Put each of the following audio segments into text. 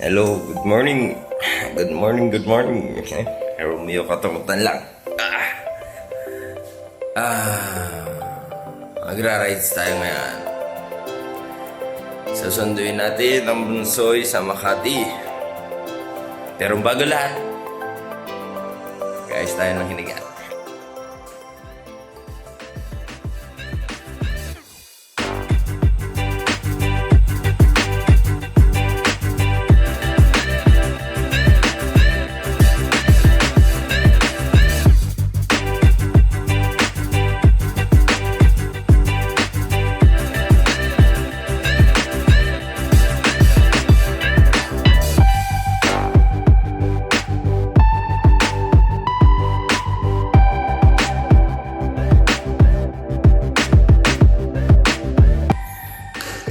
Hello, good morning. Good morning, good morning. Eh, Romeo katakutan lang. Ah. Ah. Magra-rides tayo ngayon. Susunduin natin ang bunsoy sa Makati. Pero bago lahat, guys tayo ng hinigan.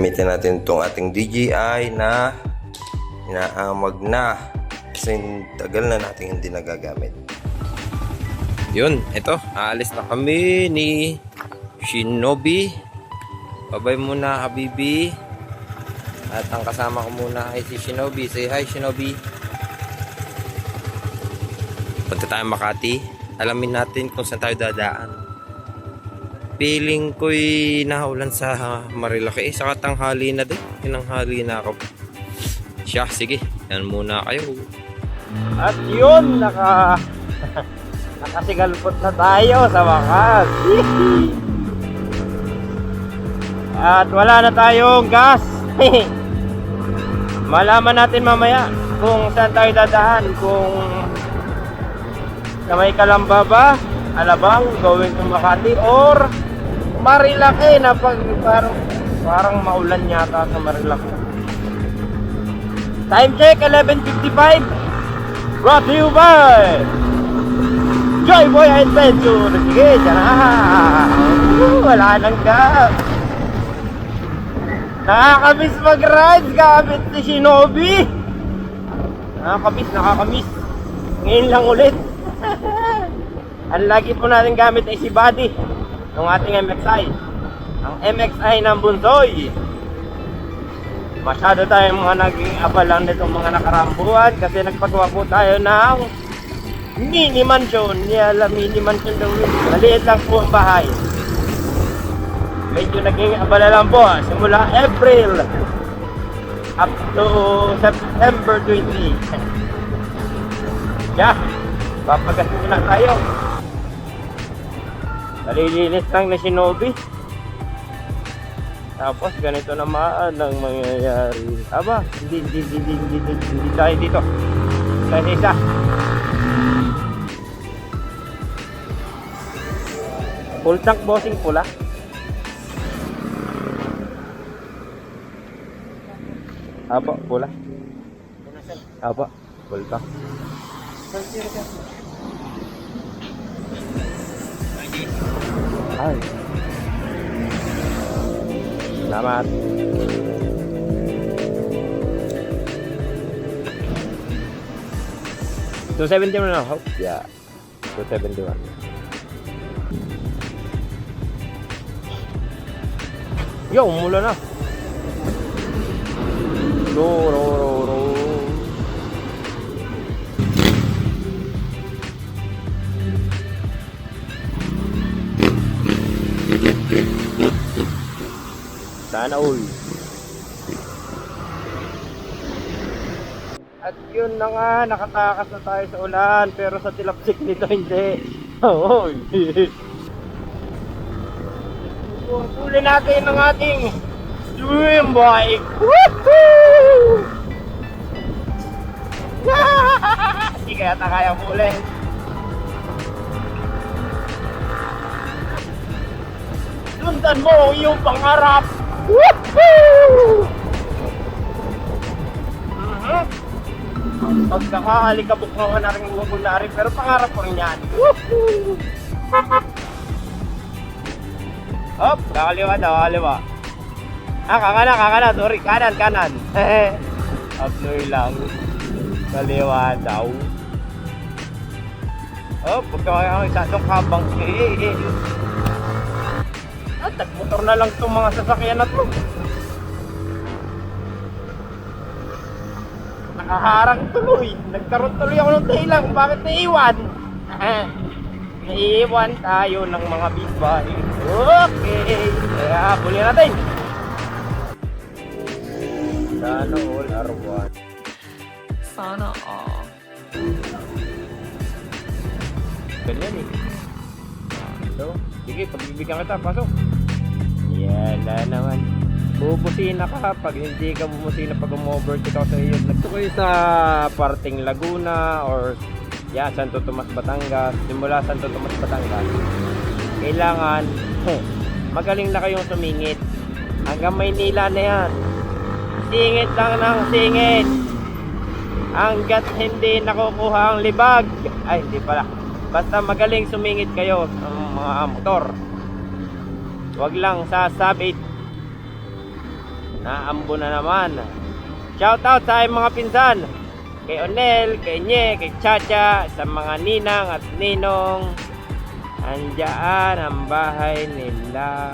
Gamitin natin itong ating DJI na inaamag na kasi tagal na natin hindi nagagamit. Yun, ito, aalis na kami ni Shinobi. Babay muna, Habibi. At ang kasama ko muna ay si Shinobi. Say hi, Shinobi. Punta tayo Makati. Alamin natin kung saan tayo dadaan. Feeling ko'y nahaulan sa Marilaki. Saka tanghali na din. Tinanghali na ako. Siya, sige. Yan muna kayo. At yun, naka... nakasigalpot na tayo sa wakas. At wala na tayong gas. Malaman natin mamaya kung saan tayo dadaan. Kung sa may Kalamba ba, Alabang, going to Makati, or Marilaki na pag parang, parang maulan yata sa Marilaki. Time check, 11.55. Brought to you by Joy Boy Adventure. Sige. Uh, wala nang gas. Nakakamiss mag-ride gamit si Shinobi. Nakakamiss, nakakamiss. Ngayon lang ulit. Ang lagi po natin gamit ay si Buddy ng ating MXI. Ang MXI ng Bunsoy. Masyado tayong mga naging abalang nitong mga nakaraang buwan kasi nagpagawa po tayo ng mini mansion. Niyala mini mansion daw yun. Maliit lang po ang bahay. Medyo naging abala lang po ah, simula April up to September 20. yeah, papagas muna tayo. Nalilinis lang na Shinobi. Tapos ganito naman ang mangyayari. Aba, hindi, hindi, hindi, hindi, hindi, hindi tayo dito. Kasi isa. Full tank bossing pula. Apa, pula. Apa, full tank. Ay. Salamat. Two seventy mo na. Yeah. Two seventy one. Yo, mula na. Ro, ro, Sana all. At yun na nga, nakatakas na tayo sa ulan, pero sa tilapsik nito hindi. Oo. Huli natin ang ating swim bike. Woohoo! Hindi kaya ta kaya huli. Sundan mo iyong pangarap. Woohoo! Mhm. Pagkakaalikabok mo na rin rin, pero pangarap ko rin yan. Woohoo! Hop, kakaliwa daw, kakaliwa. Ah, kakana, kakana, sorry, kanan, kanan. Abnoy lang. Kaliwa daw. Hop, huwag ka kaya masyadong kabang. Eh, eh, eh. Ah, tagmotor na lang itong mga sasakyan na to. nakaharang tuloy. Nagkaroon tuloy ako ng dahilan kung bakit naiwan. naiwan tayo ng mga big bike. Okay. Kaya huli natin. Sana all are one. Sana all. Ganyan eh. So, sige, pagbibigyan kita, pasok. Yala naman. Bubusina ka pag hindi ka bumusina pag umovertake ako sa iyo. Nagto kayo sa parting Laguna or yeah, Santo Tomas, Batangas. Simula Santo Tomas, Batangas. Kailangan magaling na kayong sumingit. Hanggang Maynila na yan. Singit lang ng singit. Hanggat hindi nakukuha ang libag. Ay, hindi pala. Basta magaling sumingit kayo ng mga motor. Huwag lang sasabit. Naambo na naman. Shout out sa mga pinsan. Kay Onel, kay Nye, kay Chacha, sa mga ninang at ninong. Andiyan ang bahay nila.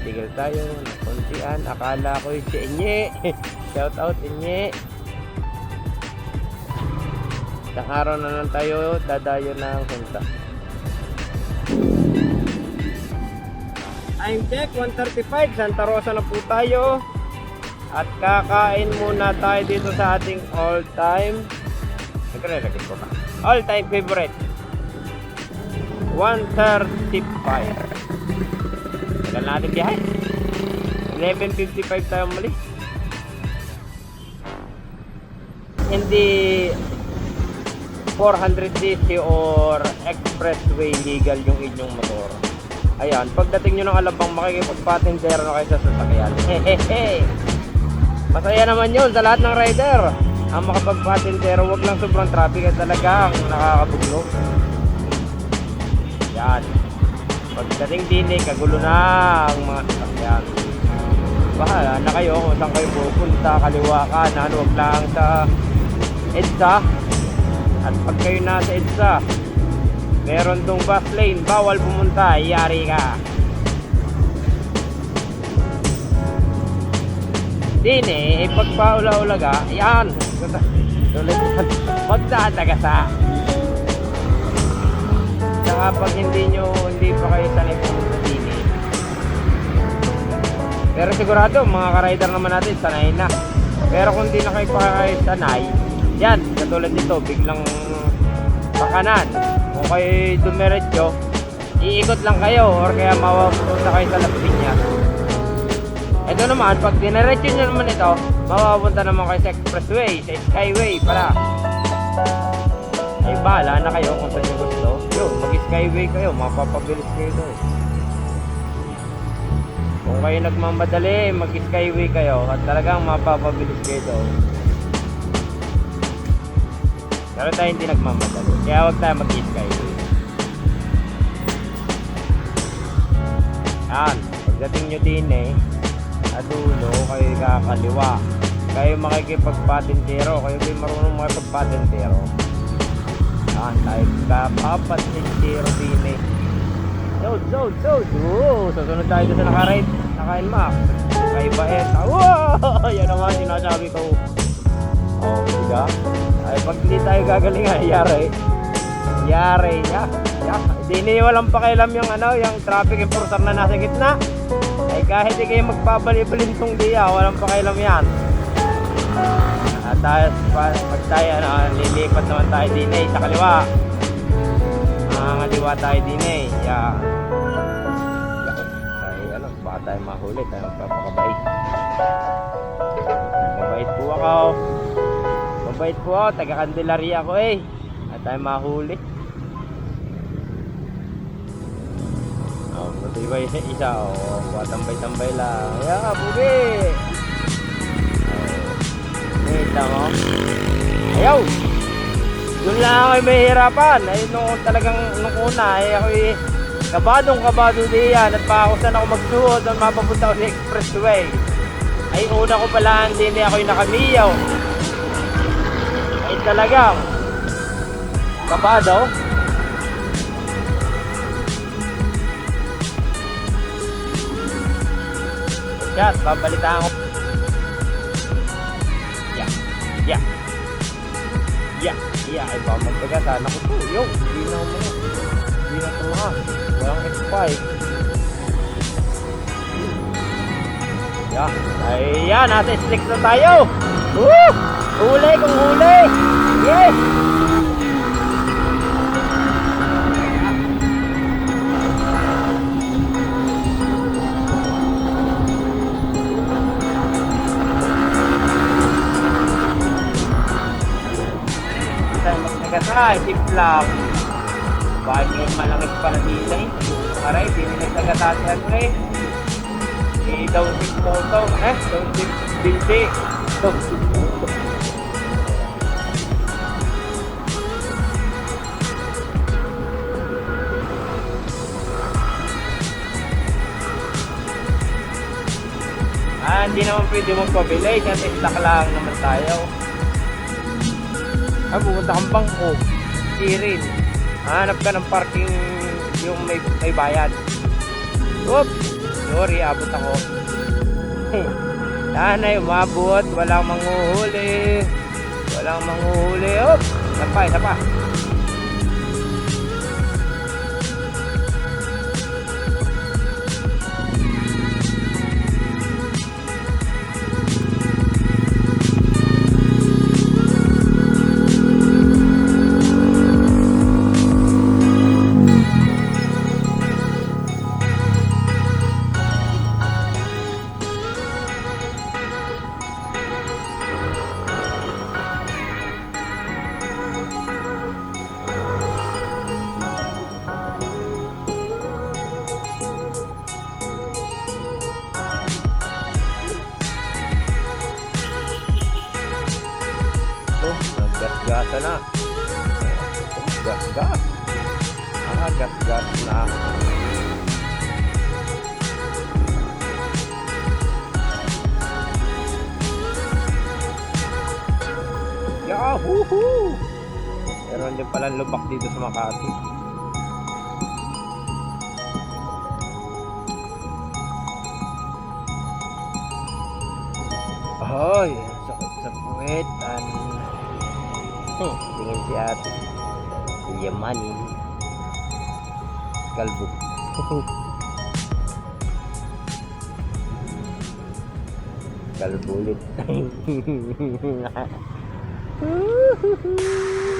Tigil tayo kontian. Akala ko si Enye. Shout out Enye. Isang araw na lang tayo dadayo ng punta. Time check, 1.35. Santa Rosa na po tayo. At kakain muna tayo dito sa ating all-time. Nagre-record ko pa. All-time favorite. 135. Tagal natin biyahe. 11.55 tayo mali. Hindi 400cc or expressway legal yung inyong motor. Ayan, pagdating nyo ng Alabang makikipagpatintero na kayo sa sasakyan. Hehehe! Masaya naman yun sa lahat ng rider. Ang makapagpatintero, wag lang sobrang traffic at talaga ang nakakabugno. Yan. Pagdating din eh, kagulo na ang mga sasakyan. Bahala na kayo kung saan kayo pupunta, kaliwa kanan, wag lang sa EDSA. At pag kayo nasa EDSA, meron tong bus lane, bawal pumunta, yari ka. Din eh, pagpaula-ulaga, yan. Tuloy magdadagasa. Saka pag hindi nyo, hindi pa kayo sanay pumunta din eh. Pero sigurado, mga ka-rider naman natin, sanay na. Pero kung di na kayo pa kayo sanay, yan, katulad nito, biglang pakanan. Kung kayo dumiretso, iikot lang kayo or kaya mawapunta kayo sa Las Piñas. Ito naman, pag diniretso nyo naman ito, mawapunta naman kayo sa expressway, sa skyway pala. Ay, bahala na kayo kung saan nyo gusto. Yo, mag-skyway kayo, mapapabilis kayo doon. Kung kayo nagmamadali, mag-skyway kayo at talagang mapapabilis kayo doon. Pero tayo hindi nagmamadali. Kaya huwag tayo mag-skyway. Yan. Pagdating nyo din eh, sa dulo, kayo kakaliwa. Kayo makikipagpatintero. Kayo din marunong makipagpatintero. Yan. Tayo kapapatintero din eh. Load, load, load. Oo, susunod tayo sa nakaride. Nakain max. Kay Baet. Wow! Yan naman sinasabi ko. Oh, diga. Ay, pag hindi tayo gagaling, ay, yari. Yari, ya. Ya. Hindi ni walang pakialam yung ano, yung traffic enforcer na nasa gitna. Ay, kahit di kayo magpabali-balin tong diya, walang pakialam yan. At tayo, pa- pag tayo, ano, lilipat naman tayo din sa kaliwa. Makakaliwa tayo din. Yeah. Ay, ano, baka tayo mahuli, tayo magpapakabait. Mabait po ako. Mabait po ako, taga Candelaria ako eh. At tayo mahuli. Oh, buti ba isa, isa oh, buwa tambay-tambay lang. Yeah, bugi! Oh, Nita mo. Ayaw! Doon lang ako mahihirapan. Ay, nung talagang nung una, ay ako kabadong kabado diyan at pa ako saan ako magsuot doon mapapunta ko sa expressway. Ay, una ko pala hindi ako yung nakamiyaw. Ay, talagang kabado. Chat, babalitaan ko. Yeah. Yeah. Yeah, yeah, ay ba magkagatan ako po. Yo, hindi na mo. Hindi na tumakas. Walang X5. Yeah, ayan, nasa slick na tayo. Woo! Huli kung huli. Yes! Tayo magnagatay, tiplang. Bakit may malangit pala dito eh? Aray, di nila Andre. Eh, daw sip mo to. Eh, daw sip bildi. Daw sip Ah, hindi naman pwede magpabili kasi stock lang naman tayo. Ah, pupunta kang bangko. Sirin. Hanap ka ng parking yung may, may bayad. Oops! Sorry, abot ako. Sana umabot. Walang manguhuli. Walang manguhuli. Oops! Isa pa, isa pa. Naggasgasa na. Gasgas. Ah, gasgas na. Yahoo! Meron din pala lubak dito sa Makati. Hoy, sakit sa puwet. An... Tingin si ate. Yamanin. Kalbo. Kalbulit. Diba?